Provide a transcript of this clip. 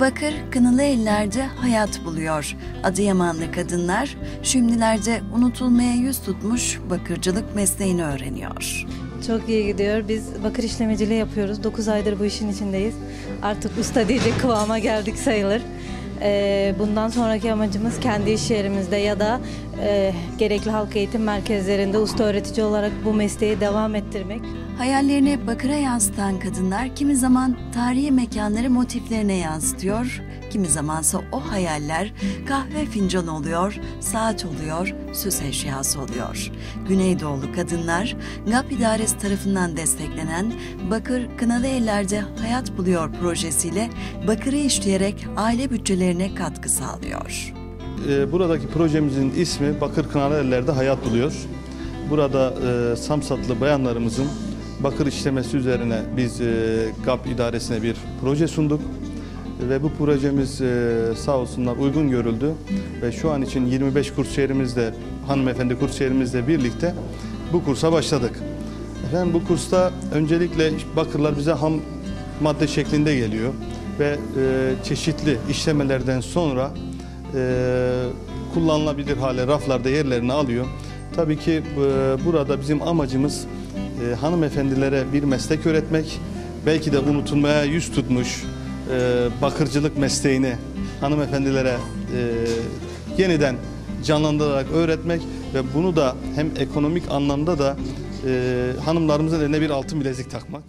Bakır kınalı ellerde hayat buluyor. Adıyamanlı kadınlar şimdilerde unutulmaya yüz tutmuş bakırcılık mesleğini öğreniyor. Çok iyi gidiyor. Biz bakır işlemeciliği yapıyoruz. 9 aydır bu işin içindeyiz. Artık usta diyecek kıvama geldik sayılır. Ee, bundan sonraki amacımız kendi iş yerimizde ya da e, gerekli halk eğitim merkezlerinde usta öğretici olarak bu mesleği devam ettirmek. Hayallerini bakıra yansıtan kadınlar kimi zaman tarihi mekanları motiflerine yansıtıyor, kimi zamansa o hayaller kahve fincanı oluyor, saat oluyor, süs eşyası oluyor. Güneydoğulu kadınlar GAP İdaresi tarafından desteklenen Bakır Kınalı Ellerde Hayat Buluyor projesiyle bakırı işleyerek aile bütçelerine katkı sağlıyor. E, Buradaki projemizin ismi Bakır Kınalı Ellerde Hayat Buluyor. Burada e, Samsatlı bayanlarımızın bakır işlemesi üzerine biz e, GAP idaresine bir proje sunduk. Ve bu projemiz e, sağ olsunlar uygun görüldü. Ve şu an için 25 kursiyerimizle, hanımefendi kursiyerimizle birlikte bu kursa başladık. Efendim bu kursta öncelikle bakırlar bize ham madde şeklinde geliyor. Ve e, çeşitli işlemelerden sonra e, kullanılabilir hale raflarda yerlerini alıyor. Tabii ki e, burada bizim amacımız e, hanımefendilere bir meslek öğretmek, belki de unutulmaya yüz tutmuş e, bakırcılık mesleğini hanımefendilere e, yeniden canlandırarak öğretmek ve bunu da hem ekonomik anlamda da e, hanımlarımızın eline bir altın bilezik takmak.